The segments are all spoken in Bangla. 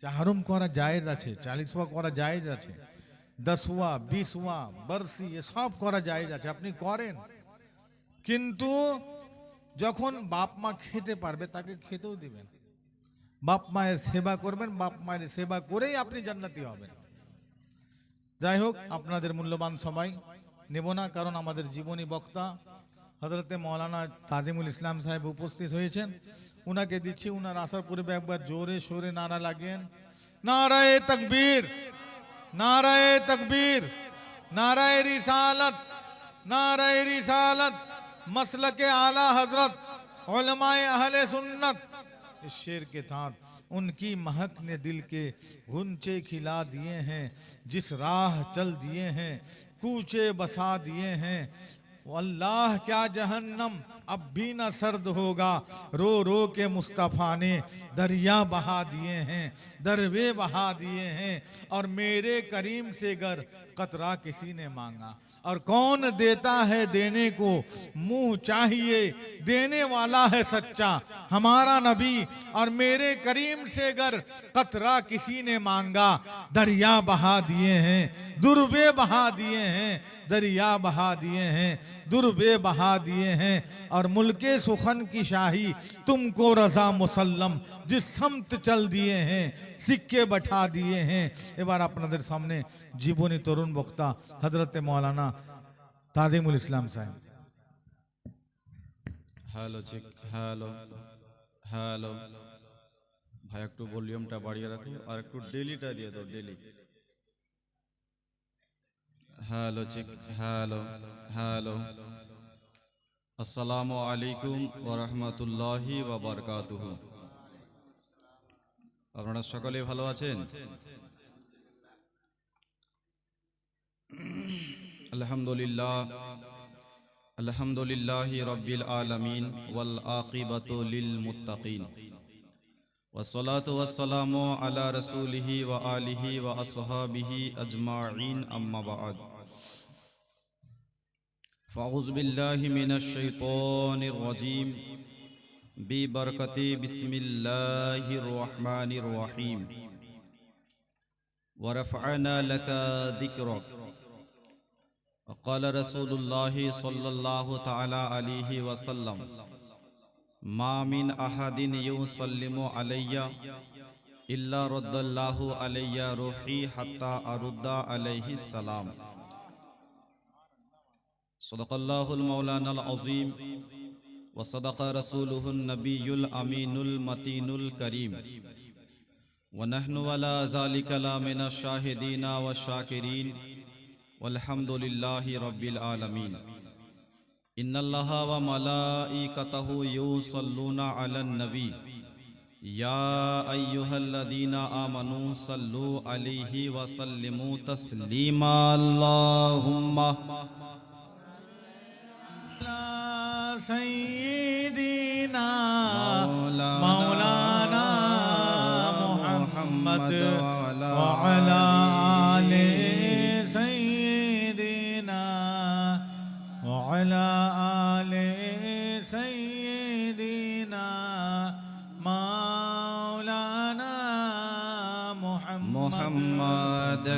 চাহারুম করা জায়েজ আছে চালিশওয়া করা জায়েজ আছে দশওয়া বিশওয়া বর্ষি এসব করা জায়েজ আছে আপনি করেন কিন্তু যখন বাপ মা খেতে পারবে তাকে খেতেও দিবেন বাপ মায়ের সেবা করবেন বাপ মায়ের সেবা করেই আপনি জান্নাতি হবেন যাই হোক আপনাদের মূল্যবান সময় নেব না কারণ আমাদের জীবনী বক্তা حضرت مولانا تعظিমুল ইসলাম সাহেব উপস্থিত হয়েছেন ওনাকে দিচ্ছি ওনার আসার পূর্বে একবার জোরে সোরে নারা লাগিয়েন নারায় তকবীর নারায় তকবীর নারায় رسالت নারায় رسالت، مسلک اعلی حضرت، علماء اہل سنت۔ اس شعر کے ساتھ ان کی مہک نے دل کے گنچے کھلا دیے ہیں، جس راہ چل دیے ہیں، کوچے بسا دیے ہیں۔ اللہ کیا جہنم، اب بھی نہ سرد ہوگا۔ رو رو کے مصطفیٰ نے دریا بہا دیے ہیں، دروے بہا دیے ہیں۔ اور میرے کریم سے گر قطرہ کسی نے مانگا؟ اور کون دیتا ہے دینے کو؟ منہ چاہیے، دینے والا ہے سچا، ہمارا نبی۔ اور میرے کریم سے اگر قطرہ کسی نے مانگا، دریا بہا دیے ہیں، دربے بہا دیے ہیں، دریا بہا دیے ہیں، دربے بہا دیے ہیں۔ اور ملک سخن کی شاہی تم کو رضا مسلم، جس سمت چل دیے ہیں، سکے بٹھا دیے ہیں۔ ایک بار اپنا نظر سامنے جیبونی ترون তরুণ বক্তা হজরতে মৌলানা তাজিমুল ইসলাম সাহেব। Hello, check, hello hello. ভাই, একটু ভলিউমটা বাড়িয়ে রাখো, আর একটু ডেলিটা দিয়ে দাও, daily. Hello, check, hello hello. আসসালামু আলাইকুম ওয়া রাহমাতুল্লাহি ওয়া বারাকাতুহু। আপনারা সকলে ভালো আছেন? الحمد لله الحمد لله رب العالمين والعاقبة للمتقين والصلاة والسلام على رسوله وآله وأصحابه أجمعين أما بعد. فأعوذ بالله من الشيطان الرجيم ببركة بسم الله الرحمن الرحيم ورفعنا لك ذكرك وقال رسول الله صلى الله تعالى عليه وسلم ما من أحد يسلم علي إلا رد الله علي روحي حتى أرد عليه السلام. صدق الله المولانا العظيم وصدق رسوله النبي الأمين المتين الكريم. ونحن ولا ذلك لا من الشاهدين والشاكرين. والحمد للہ رب العالمین. ان اللہ و ملائکتہ یوصلون علی النبی. یا ایوہ الذین آمنوا صلو علیہ وسلموا تسلیما. اللہم. سیدنا مولانا محمد وعلا علیہ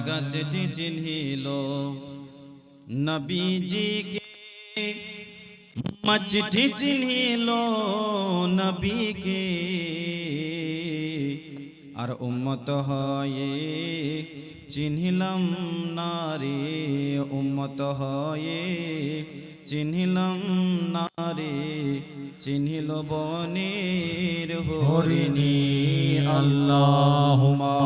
গাছটি চিহ্নিল নবীজিকে মচটি চিহ্নিল নবীকে। আর উম্মত হয়ে চিহ্নিলাম নারে, উম্মত হয়ে চিহ্নিলাম না রে চিহ্নিল বনের হরিণী। আল্লাহুমা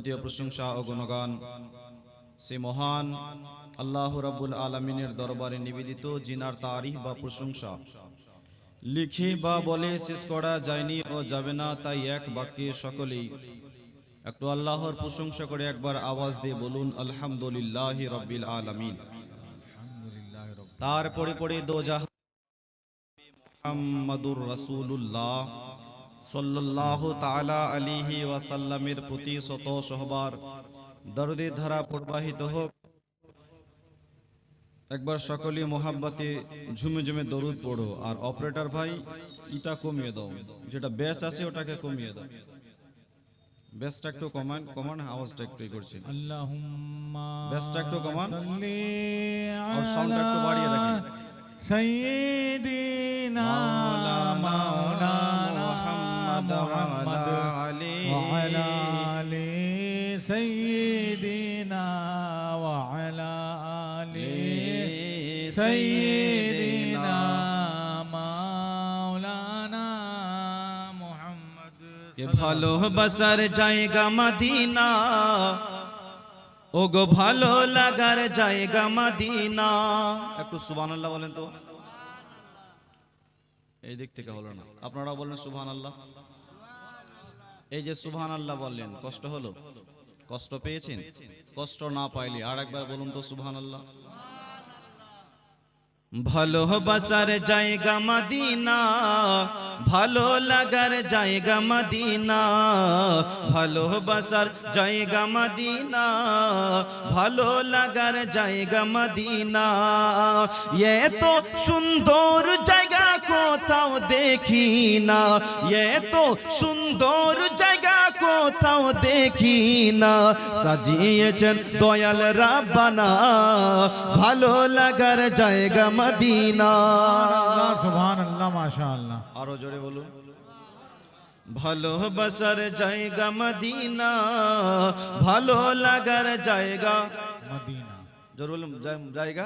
যাবতীয় প্রশংসা ও গুণগান। সে মহান আল্লাহ রাব্বুল আলমিনের দরবারে নিবেদিত জিনার তারিফ বা প্রশংসা। লিখে বা বলে শেষ করা যায়নি ও যাবে না তাই এক বাক্যে সকলেই একটু আল্লাহর প্রশংসা করে একবার আওয়াজ দিয়ে বলুন আলহামদুলিল্লাহ রব্বিল আলামিন। তারপরে পরে দোজাহ মুহাম্মাদুর রাসূলুল্লাহ। সাল্লাল্লাহু তাআলা আলাইহি ওয়াসাল্লামের প্রতি শত সহবার দরদে ধারা প্রবাহিত হোক। একবার সকলে মোহাব্বতে ঝুমে ঝুমে দরুদ পড়ো। আর অপারেটর ভাই ইটা কমিয়ে দাও। যেটা ব্যাচ আছে ওটাকে কমিয়ে দাও। ব্যাচটা একটু কমান কমান আওয়াজটা একটু করছি। আল্লাহুম্মা ব্যাসটা একটু কমান। আর সাউন্ডটা একটু বাড়িয়ে। সাইয়্যিদিনা মাওলানা মুহাম্মদ মুহাম্মদ আলী وعلى آل سيدنا وعلى آل سيدنا مولانا محمد কে ভালোবাসার জায়গা মাদিনা ও গো ভালো লাগার জায়গা মাদিনা একটু সুবহানাল্লাহ বলেন তো এই দিক থেকে হলো না আপনারা বলেন সুবহানাল্লাহ এই যে সুবহানাল্লাহ বললেন, কষ্ট হলো? কষ্ট পেয়েছেন? কষ্ট না পাইলে আর একবার বলুন তো সুবহানাল্লাহ। ভালোবাসার জায়গা মদিনা, ভালো লাগার জায়গা মদিনা ভালোবাসার জায়গা মদিনা, ভালো লাগার জায়গা মদিনা। এত সুন্দর জায়গা কোথাও দেখি না। এত সুন্দর জায়গা কোথাও দেখি না। সাজিয়েছেন দয়াল রাব্বানা ভালো লাগার জায়গা মদিনা। মাশাআল্লাহ। আরও জোরে বলুন। ভালোবাসার জায়গা মদিনা ভালো লাগার জায়গা মদিনা। জোরে বলুন জায়গা?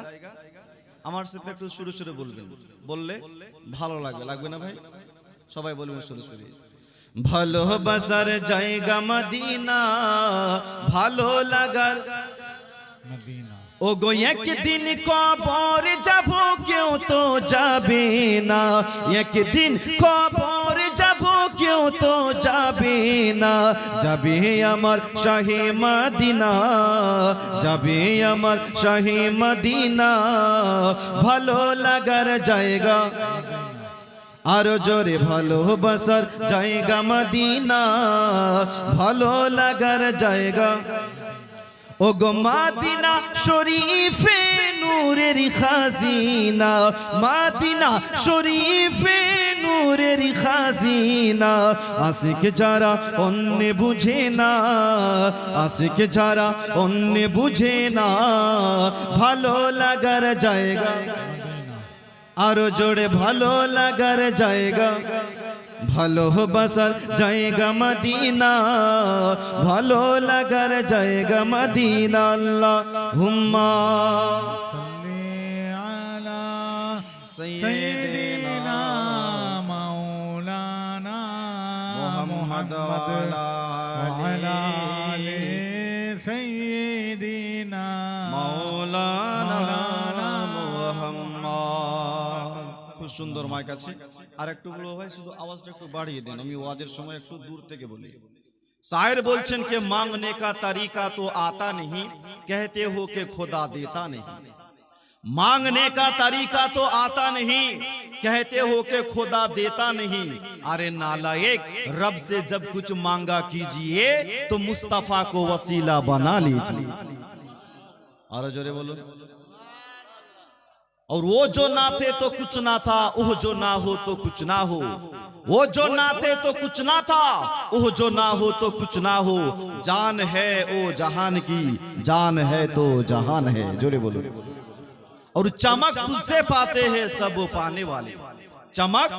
আমার সাথে একটু শুরু শুরু বলবেন। বললে? ভালো লাগবে লাগবে না ভাই? সবাই বলবেন শুরু শুরু ভালোবাসার জায়গা মদিনা ভালো লাগার মদিনা। ও গো একদিন কবর যাব কেউ তো যাবে না। একদিন কবর যাব তো যাবে না, যাবে আমার শাহে মাদিনা, যাবে আমার শাহে মদিনা। ভালো লাগার জায়গা, আরও জোরে ভালোবাসার জায়গা মাদিনা। ভালো লাগার জায়গা ও গো মাদিনা শরীফে নূরের খাজিনা, মাদিনা শরীফে নূরের খাজিনা। আশিক যারা অন্য বুঝে না, আশিক যারা অন্য বুঝে না, ভালো লাগার জায়গা, আরও জোরে ভালো লাগার জায়গা। ভালোবাসার জায়গা মদিনা ভালো লাগার জায়গা মদিনা আল্লাহ হুম্মা صل على سيدنا مولانا محمد وعلى وعلى آله آل سيدنا মাওলানা খুব সুন্দর মাইক আছে। আর একটু বলবো ভাই، শুধু আওয়াজটা একটু বাড়িয়ে দেন، আমি ওয়াজের সময় একটু দূর থেকে বলি। شاعر بولچن کے مانگنے کا طریقہ تو آتا نہیں کہتے ہو کہ خدا دیتا نہیں مانگنے کا طریقہ تو آتا نہیں کہتے ہو کہ خدا دیتا نہیں ارے نالائک رب سے جب کچھ مانگا کیجیے تو مصطفیٰ کو وسیلہ بنا لیجیے اور جورے بولو اور وہ جو نہ تھے تو کچھ نہ تھا وہ جو نہ ہو تو کچھ نہ ہو۔ وہ جو نہ تھے تو کچھ نہ تھا وہ جو نہ ہو تو کچھ نہ ہو۔ جان ہے او جہان کی، جان ہے تو جہان ہے۔ جوڑے بولو۔ اور چمک تجھ سے پاتے ہیں سب پانے والے۔ چمک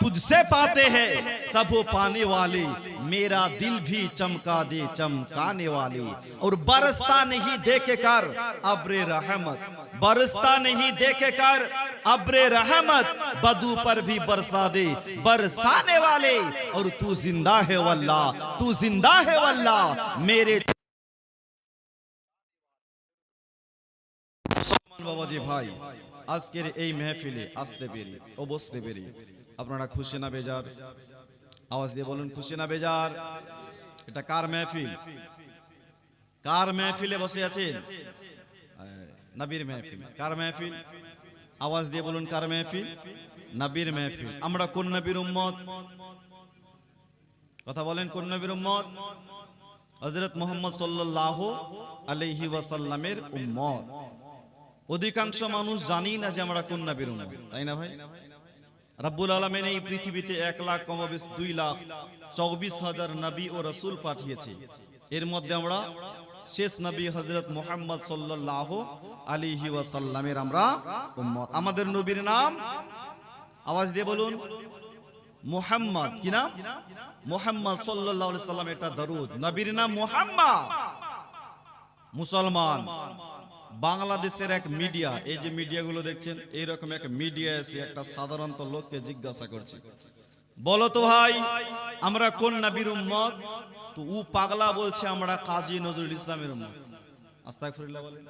تجھ سے پاتے ہیں سب پانے والے۔ میرا دل بھی چمکا دے، چمکانے والے۔ اور برستا نہیں دے کے کر، ابر رحمت۔ बरसता नहीं देखे कर अब्रे रहमत बदू पर भी बरसा दे बरसाने वाले और तू जिंदा है वल्ला तू जिंदा है वल्ला मेरे সলমান বাবাজি ভাই আজকের এই মেহফিলে আসতে পেরি ও বসতে পেরি আপনারা খুশি না বেজার আওয়াজ দিয়ে বলুন খুশি না বেজার এটা কার মেহফিল কার মেহফিলে বসে আছেন নবীর মেহফিল। কার মেহফিল? আওয়াজ দিয়ে বলুন, কার মেহফিল? নবীর মেহফিল। আমরা কোন নবীর উম্মত? কথা বলেন, কোন নবীর উম্মত? হযরত মুহাম্মদ সাল্লাল্লাহু আলাইহি ওয়াসাল্লামের উম্মত। অধিকাংশ মানুষ জানি না যে আমরা কোন নবীর উম্মত, তাই না ভাই? রাব্বুল আলামিন এই পৃথিবীতে এক লাখ কমবেশ দুই লাখ চৌবিশ হাজার নবী ও রসুল পাঠিয়েছে। এর মধ্যে আমরা শেষ নবী হজরত মোহাম্মদ সাল্লাহ আলিহি ওয়াসাল্লামের আমরা উম্মত। আমাদের নবীর নাম আওয়াজ দিয়ে বলুন, মোহাম্মদ। কি নাম? মোহাম্মদ সাল্লাহ সাল্লাম এটা দরুদ। নবীর নাম মোহাম্মদ। মুসলমান। বাংলাদেশের এক মিডিয়া, এই যে মিডিয়াগুলো দেখছেন, এইরকম এক মিডিয়া এসে একটা সাধারণত লোককে জিজ্ঞাসা করছে। বলো তো ভাই, আমরা কোন নবীর উম্মত? তো উ পাগলা বলছে আমরা কাজী নজরুল ইসলামের আস্তাগফিরুল্লাহ বলে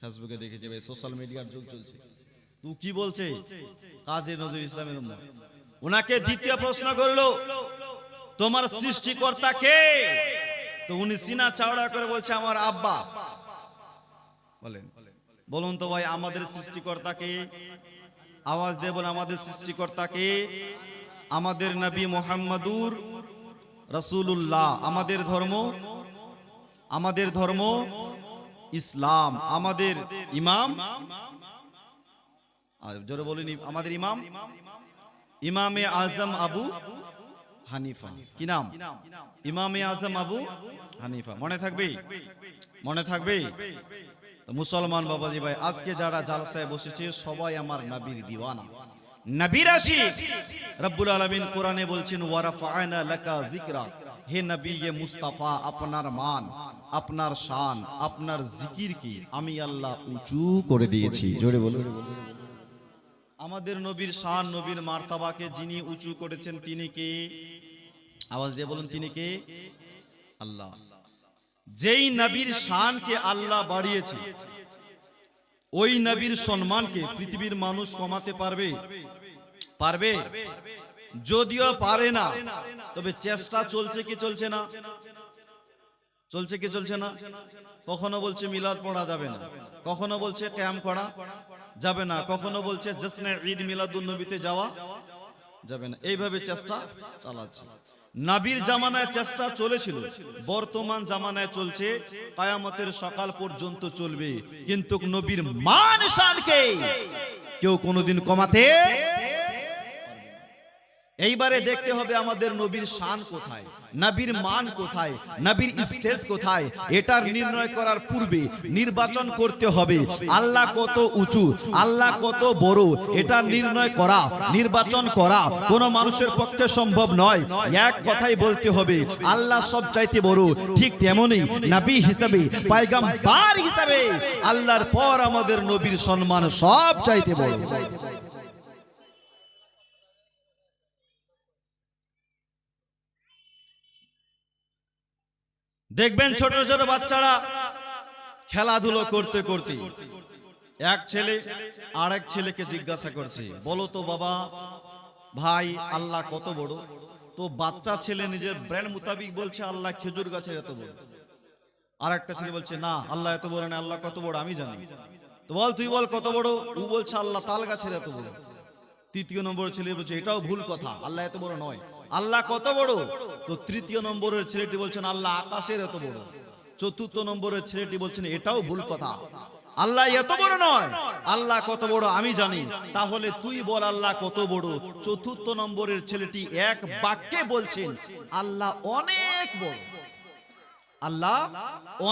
ফেসবুকে দেখেছি ভাই, সোশ্যাল মিডিয়ার যুগ চলছে। তু কি বলছে? কাজী নজরুল ইসলামের ওনাকে দ্বিতীয় প্রশ্ন করল, তোমার সৃষ্টিকর্তা কে? তো উনি সিনা চাওড়া করে বলছে, আমার আব্বা। বলেন। বলুন তো ভাই, আমাদের সৃষ্টিকর্তাকে আওয়াজ দিয়ে বলে আমাদের সৃষ্টিকর্তাকে আমাদের নবী মোহাম্মদুর রসুল্লাহ আমাদের ধর্ম আমাদের ধর্ম ইসলাম, আমাদের ইমাম জোরে বলিনি, আমাদের ইমাম, ইমামে আজম আবু হানিফা, কি নাম? ইমামে আজম আবু হানিফা, মনে থাকবে? মনে থাকবে? মুসলমান বাবাজি ভাই, আজকে যারা জালসায় বসেছে, সবাই আমার নবীর দিওয়ানা। নবীর আশিক রব্বুল আলামিন কোরআনে বলছেন ওয়ারাফায়না লাকা যিকরা। হে নবী ইয়ে মুস্তাফা, আপনার মান, আপনার শান, আপনার জিকির কি? আমি আল্লাহ উঁচু করে দিয়েছি। জোরে বলুন। আমাদের নবীর শান, নবীর মার্তাবাকে যিনি উঁচু করেছেন, তিনি কে? আওয়াজ দিয়ে বলুন, তিনি কে? আল্লাহ। যেই নবীর শানকে আল্লাহ বাড়িয়েছে ওই নবীর সম্মানকে পৃথিবীর মানুষ কমাতে পারবে? পারবে? যদিও পারে না, তবে চেষ্টা চলছে কি চলছে না? চলছে কি চলছে না? কখনো বলছে মিলাদ পড়া যাবে না, কখনো বলছে ক্যাম্প করা যাবে না, কখনো বলছে জশ্নে ঈদ মিলাদুন নবীতে যাওয়া যাবে না। এইভাবে চেষ্টা চালাচ্ছে। নাবির জামানায় চেষ্টা চলেছিল। বর্তমান জামানায় চলছে, কায়ামতের সকাল পর্যন্ত চলবে। কিন্তু নবীর মান শানকে কেউ কোনোদিন কমাতে এইবারে দেখতে হবে আমাদের নবীর শান কোথায় নবীর মান কোথায় নবীর স্টেজ কোথায়? এটার নির্ণয় করার পূর্বে নির্বাচন করতে হবে। আল্লাহ কত উঁচু আল্লাহ কত বড় এটা নির্ণয় করা নির্বাচন করা কোন মানুষের পক্ষে সম্ভব নয়। এক কথাই বলতে হবে আল্লাহ সব চাইতে বড় ঠিক তেমনই নবী হিসাবে পায়গাম্বার হিসাবে আল্লাহর পর আমাদের নবীর সম্মান সব চাইতে বড়। দেখবেন ছোট ছোট বাচ্চারা খেলাধুলো করতে করতে এক ছেলে আর এক ছেলেকে জিজ্ঞাসা করছে, বলো তো বাবা, ভাই, আল্লাহ কত বড়? তো বাচ্চা ছেলে নিজের ব্র্যান্ড মোতাবিক বলছে, আল্লাহ খেজুর গাছের এত বড়। আর একটা ছেলে বলছে, না, আল্লাহ এত বড় না, আল্লাহ কত বড়, আমি জানি। তো বল, তুই বল, কত বড়? ও বলছে, আল্লাহ তাল গাছের এত বড়। তৃতীয় নম্বর ছেলে বলছে, এটাও ভুল কথা, আল্লাহ এত বড় নয়। আল্লাহ কত বড়? তো তৃতীয় নম্বরের ছেলেটি বলছেন, আল্লাহ আকাশের এত বড়। চতুর্থ নম্বরের ছেলেটি বলছেন, এটাও ভুল কথা। আল্লাহ এত বড় নয়। আল্লাহ কত বড় আমি জানি। তাহলে তুই বল আল্লাহ কত বড়? চতুর্থ নম্বরের ছেলেটি এক বাক্যে বলছেন, আল্লাহ অনেক বড়। আল্লাহ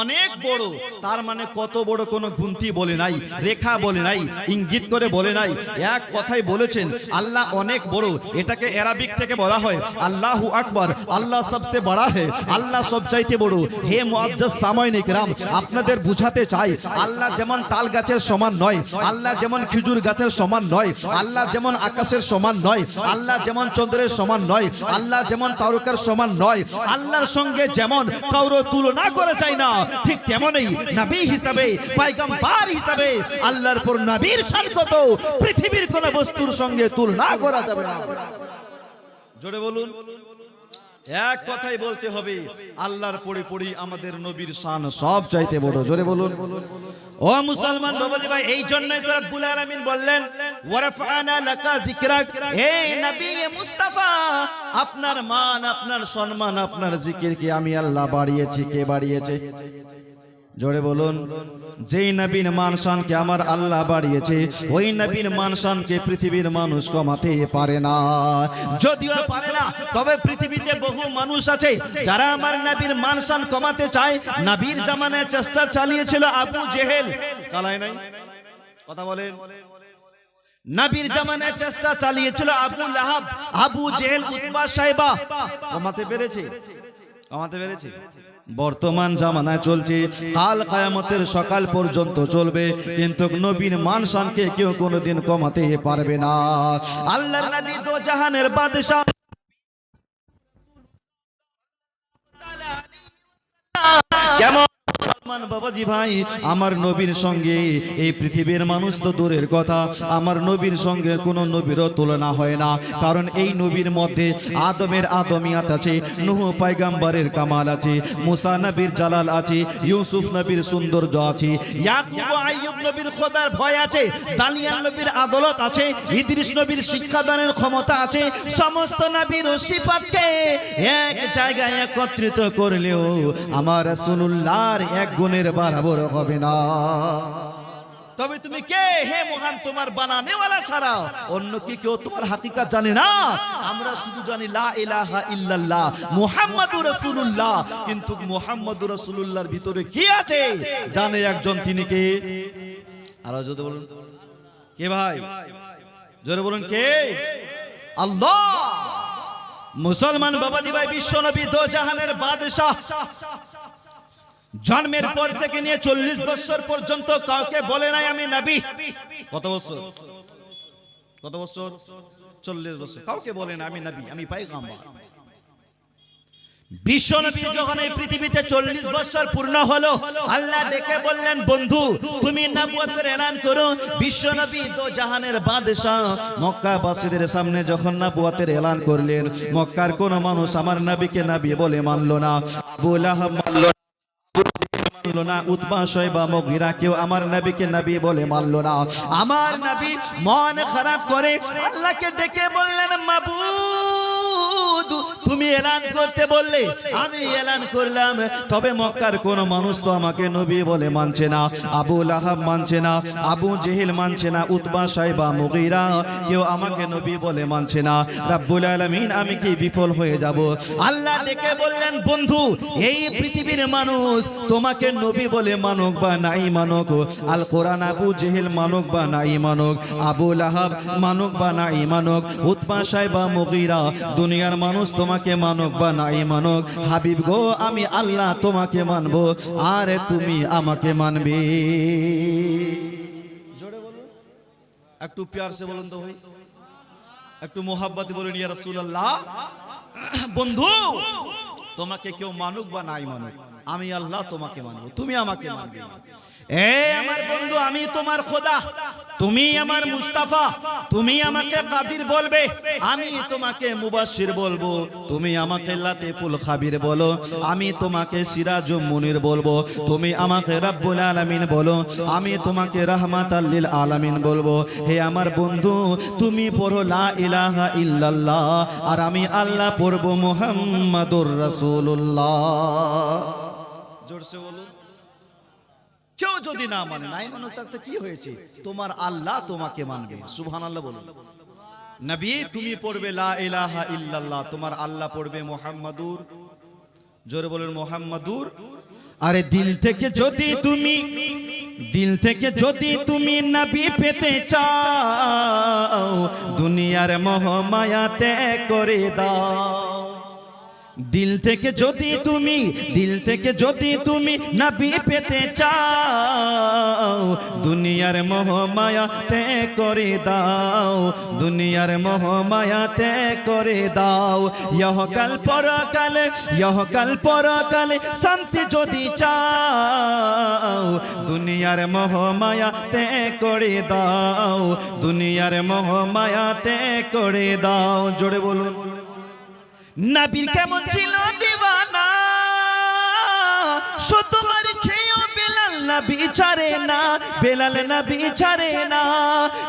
অনেক বড়। তার মানে কত বড় কোনো গুনতি বলে নাই, রেখা বলে নাই, ইঙ্গিত করে বলে নাই। এক কথাই বলেছেন, আল্লাহ অনেক বড়। এটাকে অ্যারাবিক থেকে বলা হয় আল্লাহু আকবার। আল্লাহ সবসে বড় হে, আল্লাহ সব চাইতে বড়। হে মুআজ্জাজ সামাইনিক রাম আপনাদের বুঝাতে চাই, আল্লাহ যেমন তাল গাছের সমান নয়, আল্লাহ যেমন খেজুর গাছের সমান নয়, আল্লাহ যেমন আকাশের সমান নয়, আল্লাহ যেমন চন্দ্রের সমান নয়, আল্লাহ যেমন তারকার সমান নয়, আল্লাহর সঙ্গে যেমন কারও তুলনা করা যায় না। ঠিক তেমনই নবী হিসাবে, পাইগাম্বার হিসাবে আল্লাহর পর নবীর শান কত? পৃথিবীর কোন বস্তুর সঙ্গে তুলনা করা যাবে না। জোরে বলুন। এক কথাই বলতে হবে, আল্লাহর পড়ে পড়ি আমাদের নবীর সান সব চাইতে বড়। জোরে বলুন। ও মুসলমান বাবাজি ভাই, এই জন্যই তো রব্বুল আলামিন বললেন, ওয়ারাফানা লাকা যিকরাক। হে নবী মুস্তাফা, আপনার মান, আপনার সম্মান, আপনার জিকিরকে আমি আল্লাহ বাড়িয়েছি। কে বাড়িয়েছে? জোরে বলুন, যেই নবীন মানসানকে আমার আল্লাহ বাড়িয়েছে, ওই নবীন মানসানকে পৃথিবীর মানুষ কমাতে পারে না। যদিও পারে না, তবে পৃথিবীতে বহু মানুষ আছে, যারা আমার নবীর মানসান কমাতে চায়। নবীর জামানায় চেষ্টা চালিয়েছিল আবু জেহেল। চালায় নাই? কথা বলেন। নবীর জামানায় চেষ্টা চালিয়েছিল Abu Lahab. Abu Jahl Utba সাহেবা। কমাতে পেরেছে? কমাতে পেরেছে? বর্তমান জামানায় চলছে। কাল কায়ামতের সকাল পর্যন্ত চলবে। কিন্তু নবীর মানসানকে কেউ কোনোদিন কমাতে পারবে না। আল্লাহ নবী তো জাহানের বাদশা কেমন মুসলমান বাবাজি ভাই, আমার নবীর সঙ্গে এই পৃথিবীর মানুষ তো দূরের কথা, আমার নবীর সঙ্গে কোনো নবীরও তুলনা হয় না। কারণ এই নবীর মধ্যে আদমের আদমিয়াত আছে, নুহ পাইগাম্বারের কামাল আছে, মুসা নবীর জালাল আছে, ইউসুফ নবীর সৌন্দর্য আছে ভয় আছে, দানিয়াল নবীর আদালত আছে, ইদ্রিস নবীর শিক্ষাদানের ক্ষমতা আছে, সমস্ত নবীর সিফাতকে এক জায়গায় একত্রিত করলেও আমার রাসূলুল্লাহর এক গুণের বরাবর হবে না। তবে তুমি কে? হে মহান, তোমার বানানেওয়ালা ছাড়া। অন্য কি কেউ তোমার হাতিকাত জানে না? আমরা শুধু জানি লা মুহাম্মাদুর কিন্তু ভিতরে কি আছে? জানে একজন, তিনি কে? আরও যদি বলুন। কে ভাই? জোরে বলুন, কে? আল্লাহ! মুসলমান বাবাজি ভাই বিশ্ব নবী দো জাহানের বাদশাহ। জন্মের পর থেকে নিয়ে চল্লিশ বছর পর্যন্ত কাউকে বলে নাই আমি নবী। কত বছর? কত বছর? চল্লিশ বছর। কাউকে বলে না আমি নবী আমি পাইগাম্বার। বিশ্ব নবী যখন এই পৃথিবীতে চল্লিশ বছর পূর্ণ হলো আল্লাহ ডেকে বললেন বন্ধু তুমি নবুয়তের এলান করো। বিশ্ব নবী তো জাহানের বাদশাহ। মক্কাবাসীদের সামনে যখন নবুয়তের এলান করলেন মক্কার কোন মানুষ আমার নবীকে নবী বলে মানলো না। আবু লাহাব মানলো না। মানলো না উতবা শয়বা মগিরা কেউ আমার নবীকে নবী বলে মানলো না। আমার নবী মন খারাপ করে আল্লাহকে ডেকে বললেন, মাবুদ তুমি এলান করতে বললে, আমি এলান করলাম। তবে মক্কার কোন মানুষ তো আমাকে নবী বলে মানছে না, আবু লাহাব মানছে না, আবু জেহিল মানছে না, উতবা সাহেবা মুগিরা কেউ আমাকে নবী বলে মানছে না। রাব্বুল আলামিন, আমি কি বিফল হয়ে যাব? আল্লাহ ডেকে বললেন, বন্ধু, এই পৃথিবীর মানুষ তোমাকে নবী বলে মানক বা নাই মানক? আল কোরআন আবু জেহেল মানক বা নাই মানক? আবু লাহাব মানক বা নাই মানক? উতবা সাহেবা মুগিরা দুনিয়ার মানুষ তোমাকে মানক বা নাই মানক, হাবিব গো, আমি আল্লাহ তোমাকে মানবো, আর তুমি আমাকে মানবে। জোরে বলুন। একটু প্যার সে বলুন তো ভাই। একটু মোহাব্বতে বলুন, ইয়া রাসূলুল্লাহ। বন্ধু, তোমাকে কেউ মানুক বা নাই মানুক, আমি আল্লাহ তোমাকে মানবো, তুমি আমাকে মানবে। এ আমার বন্ধু, আমি তোমার খোদা। তুমি আমার মুস্তাফা। তুমি আমাকে কাদির বলবে। আমি তোমাকে মুবাশির বলব। তুমি আমাকে লাতিফুল খাবির বলো। আমি তোমাকে সিরাজ মুনির বলব। তুমি আমাকে রাব্বুল আলামিন বলো। আমি তোমাকে রাহমাতাল লিল আলামিন বলব। হে আমার বন্ধু, তুমি পড়ো লা ইলাহা ইল্লাল্লাহ। আর আমি আল্লাহ পড়ব মুহাম্মাদুর রাসূলুল্লাহ। জোরসে বলুন। কেউ যদি না মানে নাই মানুষ তাতে কি হয়েছে? তোমার আল্লাহ তোমাকে মানবে। সুবহানাল্লাহ বলুন। নবী তুমি পড়বে লা ইলাহা ইল্লাল্লাহ তোমার আল্লাহ পড়বে মুহাম্মাদুর। জোরে বলেন মুহাম্মাদুর। আরে দিল থেকে যদি তুমি দিল থেকে যদি তুমি নবী পেতে চাও দুনিয়ার মোহ মায়া করে দাও। দিল থেকে যদি তুমি, দিল থেকে যদি তুমি নবী পেতে চাও, দুনিয়ার মোহ মায়া ত্যাগ করে দাও, দুনিয়ার মোহ মায়া ত্যাগ করে দাও ইহকাল পরকাল ইহকাল পরকাল শান্তি যদি চাও, দুনিয়ার মোহ মায়া ত্যাগ করে দাও, দুনিয়ার মোহ মায়া ত্যাগ করে দাও। জোরে বলুন। নবীর কেমন ছিল দিওয়ানা শুধু মার খেয়েও বেলাল না বিচারে না, বেলাল না বিচারে না।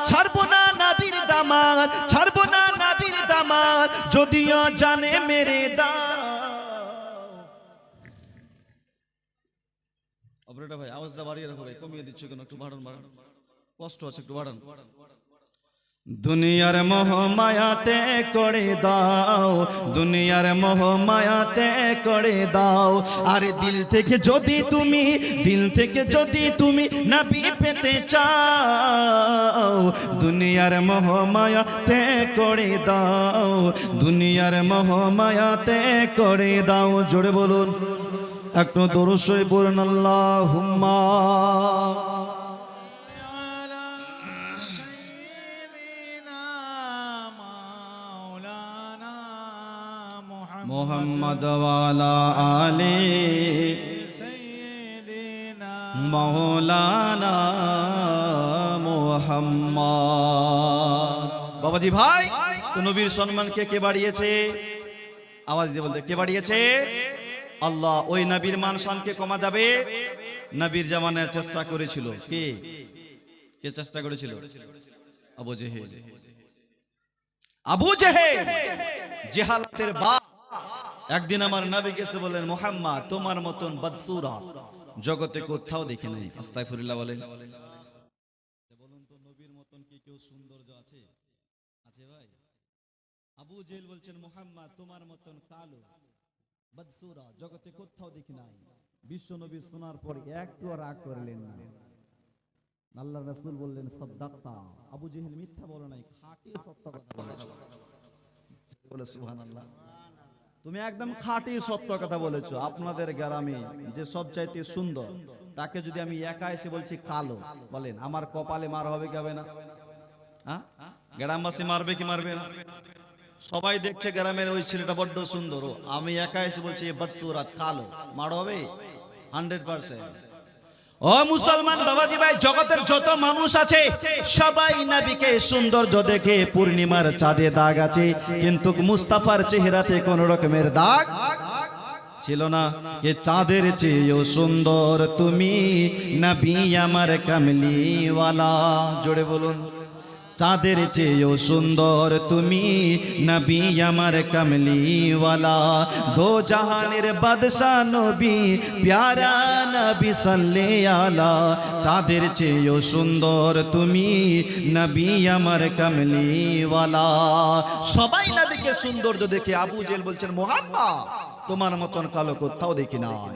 ছাড়বো না নাবির দামার ছাড়বো না নাবির যদিও জানে মেরে দা ভাই, আওয়াজটা বাড়িয়ে রাখো ভাই, কমিয়ে দিচ্ছ কেন? একটু বাড়ান বাড়ান। কষ্ট আছে, একটু বাড়ান। দুনিয়ার মোহ মায়াতে করে দাও, দুনিয়ার মোহ মায়াতে করে দাও। আর দিল থেকে যদি তুমি, দিল থেকে যদি তুমি নবী পেতে চাও, দুনিয়ার মোহ মায়াতে করে দাও, দুনিয়ার মোহ মায়াতে করে দাও। জোরে বলুন, একটু দরুশই পড়ুন আল্লাহ হুম্মা মোহাম্মদ আলী মৌলানা মোহাম্মদ। বাবাজি ভাই, তো নবীর সম্মান কে বাড়িয়েছে? আওয়াজ দিয়ে বলতে, কে বাড়িয়েছে? আল্লাহ ওই নবীর মান শানকে কমা যাবে? নবীর জামানায় চেষ্টা করেছিল। কে? কে চেষ্টা করেছিল? আবু জেহে আবু জেহে জেহালাতের বাপ। একদিন আমার নবী গেছে বলেন, মোহাম্মদ, তোমার মতন বদসুরা জগতে কোথাও দেখি নাই। আস্তাগফিরুল্লাহ বলেন। বলুন তো নবীর মতন কি কেউ সৌন্দর্য আছে আছে ভাই আবু জেহেল বলছেন, মোহাম্মদ, তোমার মতন কালো বদসুরা জগতে কোথাও দেখি নাই। বিশ্ব নবী শোনার পর একটু রাগ করলেন না। আল্লাহ রাসূল বললেন, সদ্দাক্তা, আবু জেহেল মিথ্যা বলে নাই, খাঁটি সত্য কথা বলে সুবহানাল্লাহ। তুমি একদম খাঁটি সত্য কথা বলেছ। আপনাদের গ্রামে যে সবচাইতে সুন্দর, তাকে যদি আমি একা এসে বলছি কালো, বলেন, আমার কপালে মার হবে কি হবে না? হ্যাঁ? গ্রামবাসী মারবে কি মারবে না? সবাই দেখছে গ্রামের ওই ছেলেটা বড্ড সুন্দর। আমি একা এসে বলছি, এ বদসুরাত, কালো, মার হবে? হান্ড্রেড পার্সেন্ট ও মুসলমান বাবাজি ভাই, জগতের যত মানুষ আছে, সবাই নাবিকে সৌন্দর্য দেখে পূর্ণিমার চাঁদে দাগ আছে। কিন্তু মুস্তাফার চেহারাতে কোন রকমের দাগ ছিল না। এ চাঁদের চেয়েও সুন্দর তুমি, নাবি আমার কামলিওয়ালা। জোরে বলুন। চাঁদের চেয়েও সুন্দর তুমি, নবী আমার কমলিওয়ালা। দো জাহানের বাদশাহ নবী, প্যারা নবী সাল্লে আলা চাঁদের চেয়েও সুন্দর তুমি, নবী আমার কমলিওয়ালা। সবাই নবীকে সৌন্দর্য দেখে আবু জেল বলছেন, মোহাম্মদ, তোমার মতন কালো কোথাও দেখি নাই।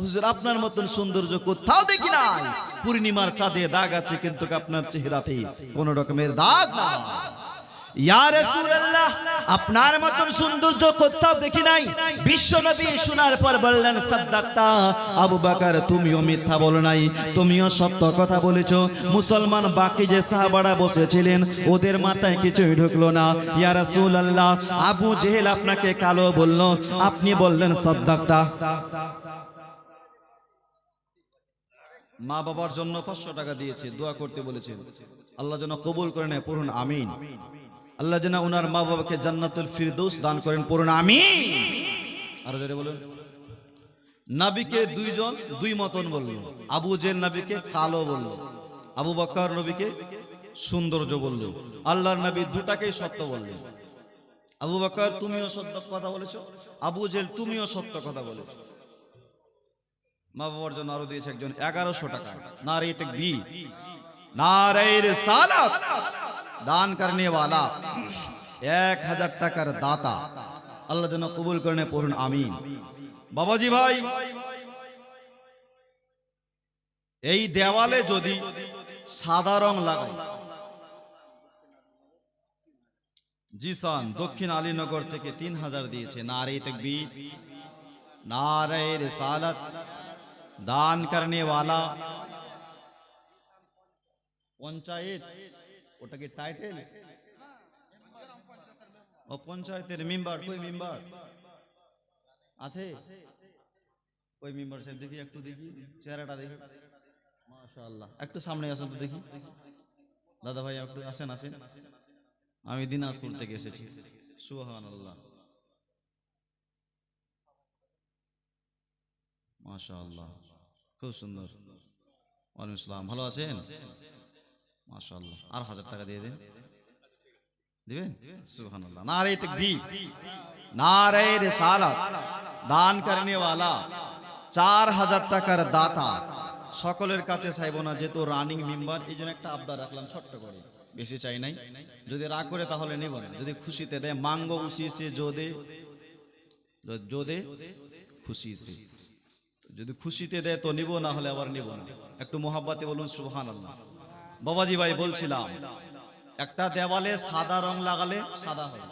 হুজুর, আপনার মতন সৌন্দর্য কোথাও দেখি নাই। পূর্ণিমার চাঁদে দাগ আছে, কিন্তু আপনার চেহারাতে কোন রকমের দাগ না আপনার মতন সৌন্দর্য কোথাও দেখি নাই। বিশ্ব নবী শোনার পর বললেন আবু বাকার, তুমিও মিথ্যা বলো নাই, তুমিও সত্য কথা বলেছ। মুসলমান বাকি যে সাহাবারা বসেছিলেন, ওদের মাথায় কিছুই ঢুকলো না। ইয়া রাসূলুল্লাহ, আবু জেহেল আপনাকে কালো বলল, আপনি বললেন, সাদ্দাক্তা মা বাবার জন্য পাঁচশো টাকা দিয়েছে, দোয়া করতে বলেছেন। আল্লাহ যেন কবুল করে নেয়, পড়ুন, আমিন। আল্লাহ যেন ওনার মা বাবাকে জান্নাতুল ফিরদৌস দান করেন, পড়ুন, আমিন। আরও জোরে বলুন। নাবিকে দুইজন, দুই মতন বলল। আবু জেল নাবিকে কালো বলল। আবু বক্কর নবীকে সৌন্দর্য বলল। আল্লাহর নবী দুটাকেই সত্য বললেন আবু বক্কর, তুমিও সত্য কথা বলেছ। আবু জেল তুমিও সত্য কথা বলেছ। মা বাবার জন্য আরও দিয়েছে একজন এগারোশো টাকা। নারে তেকবি নারে দান করনে এক হাজার টাকার দাতা। আল্লাহ যেন কবুল করনে পড়ুন বাবাজি ভাই এই দেওয়ালে যদি সাদা রং লাগাই জিসান দক্ষিণ আলীনগর থেকে তিন হাজার দিয়েছে। নারী তেকবি নারে সালাত दान करने वाला পঞ্চায়েত ওটা কি টাইটেল ও পঞ্চায়েতের মেম্বার কই মেম্বার আছে ওই মেম্বার সাহেব দেখি একটু দেখি চেহারাটা দেখি মাশাআল্লাহ একটু সামনে আসেন তো দেখি দাদা ভাই একটু আসেন আসেন আমি দিনাজপুর থেকে এসেছি সুবহানাল্লাহ মাশাআল্লাহ খুব সুন্দর। ওয়ালাইকুম আসসালাম ভালো আছেন? মাশাআল্লাহ। আর হাজার টাকা দিয়ে দিন। দিবেন? সুবহানাল্লাহ। নারে তাকবীর। নারে রিসালাত। দান করনে চার হাজার টাকার দাতা। সকলের কাছে চাইব না, যেহেতু রানিং মেম্বার এই জন্য একটা আবদার রাখলাম ছোট্ট করে। বেশি চাই নাই। যদি রাগ করে তাহলে নেব না। যদি খুশিতে দেয়, মাঙ্গো উসি সে জো দে জো খুশি সে যদি খুশিতে দেয় তো নিব, না হলে আবার নিব না। একটু মোহাব্বাতে বলুন সুবহান আল্লাহ বাবাজি ভাই বলছিলাম, একটা দেওয়ালে সাদা রং লাগালে সাদা হবে,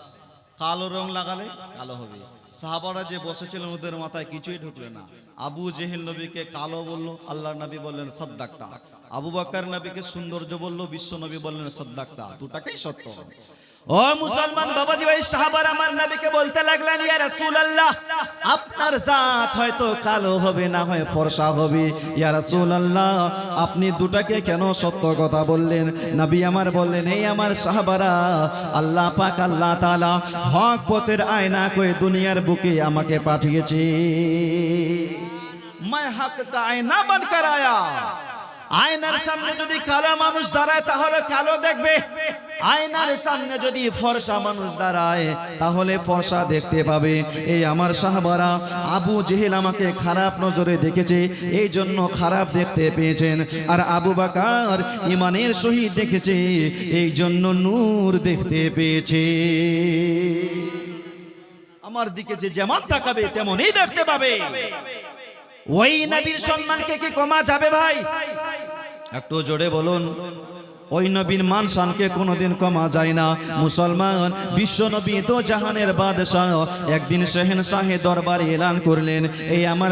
কালো রং লাগালে কালো হবে। সাহাবারা যে বসেছিলেন, ওদের মাথায় কিছুই ঢুকলে না। আবু জেহেল নবীকে কালো বলল আল্লাহ নবী বললেন, সদ্দাক্তা। আবু বাক্কার নবীকে সৌন্দর্য বলল, বিশ্ব নবী বললেন, সদ্দাক্তা। দুটাকেই সত্য। ও মুসলমান বাবাজি ভাই সাহাবার আমার নবীকে বলতে লাগলেন ইয়া রাসূলুল্লাহ আপনার জাত হয়তো কালো হবে না হয় ফর্সা হবে ইয়া রাসূলুল্লাহ আপনি দুটাকে কেন সত্য কথা বললেন নবী আমার বললেন এই আমার সাহাবারা আল্লাহ পাক আল্লাহ তাআলা হক পথের আয়না কয়ে দুনিয়ার বুকে আমাকে পাঠিয়েছে मैं हक का आईना बनकर आया আয়নার সামনে যদি কালো মানুষ দাঁড়ায়, তাহলে কালো দেখবে। আয়নার সামনে যদি ফর্সা মানুষ দাঁড়ায়, তাহলে ফর্সা দেখতে পাবে। এই আমার সাহাবারা আবু জেহেল আমাকে খারাপ নজরে দেখেছে, এই জন্য খারাপ দেখতে পেয়েছেন। আর আবু বাকার ইমানের সহিত দেখেছে, এই জন্য নূর দেখতে পেয়েছে। আমার দিকে যে যেমন তাকাবে, তেমনই দেখতে পাবে। ওই নবীর সম্মানকে কি কমা যাবে ভাই? একটু জোরে বলুন। ওই নবীর মান সানকে কোনোদিন কমা যায় না। মুসলমান, বিশ্ব নবী তো জাহানের বাদশাহ। একদিন শেহেন শাহে দরবার এলান করলেন, এই আমার